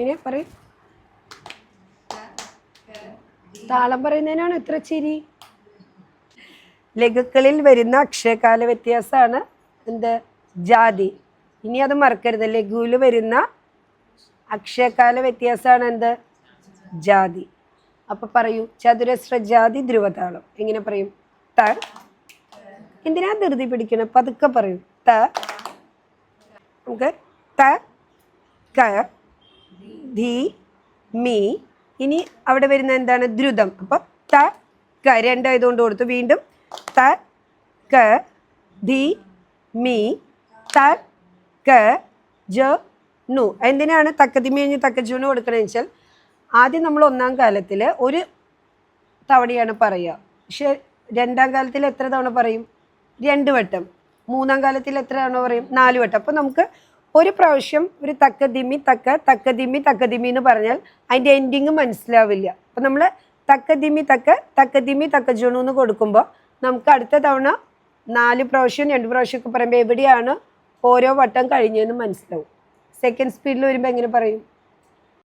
ഇനി പറയും. താളം പറയുന്നതിനാണ് ഇത്ര ചിരി? ലഘുക്കളിൽ വരുന്ന അക്ഷയകാല വ്യത്യാസമാണ് എന്ത്? ജാതി. ഇനി അത് മറക്കരുത്. ലഘുവിൽ വരുന്ന അക്ഷയകാല വ്യത്യാസമാണ് എന്ത്? ജാതി. അപ്പൊ പറയൂ ചതുരശ്ര ജാതി ധ്രുവതാളം. എങ്ങനെ പറയും? ത. എന്തിനാ ധൃതി പിടിക്കണം? പതുക്കെ പറയും. ത. നമുക്ക് ത ധി മീ ഇനി അവിടെ വരുന്ന എന്താണ്? ദ്രുതം. അപ്പം ത ക രണ്ടായതുകൊണ്ട് കൊടുത്തു. വീണ്ടും ത ക ധി മീ ത ക ജ നു എന്തിനാണ് തക്കതിമി കഴിഞ്ഞ് തക്കജൂന് കൊടുക്കണമെന്ന് വെച്ചാൽ ആദ്യം നമ്മൾ ഒന്നാം കാലത്തിൽ ഒരു തവണയാണ് പറയുക. പക്ഷെ രണ്ടാം കാലത്തിൽ എത്ര തവണ പറയും? രണ്ട് വട്ടം. മൂന്നാം കാലത്തിൽ എത്ര തവണ പറയും? നാല് വട്ടം. അപ്പോൾ നമുക്ക് ഒരു പ്രാവശ്യം ഒരു തക്കതിമി തക്ക തക്കതിമി തക്കതിമി എന്ന് പറഞ്ഞാൽ അതിന്റെ എൻഡിങ് മനസ്സിലാവില്ല. അപ്പം നമ്മൾ തക്കതിമി തക്ക തക്കതിമി തക്കജുണു എന്ന് കൊടുക്കുമ്പോൾ നമുക്ക് അടുത്ത തവണ നാല് പ്രാവശ്യം രണ്ട് പ്രാവശ്യമൊക്കെ പറയുമ്പോൾ എവിടെയാണ് ഓരോ വട്ടം കഴിഞ്ഞതെന്ന് മനസ്സിലാവും. സെക്കൻഡ് സ്പീഡിൽ വരുമ്പോൾ എങ്ങനെ പറയും?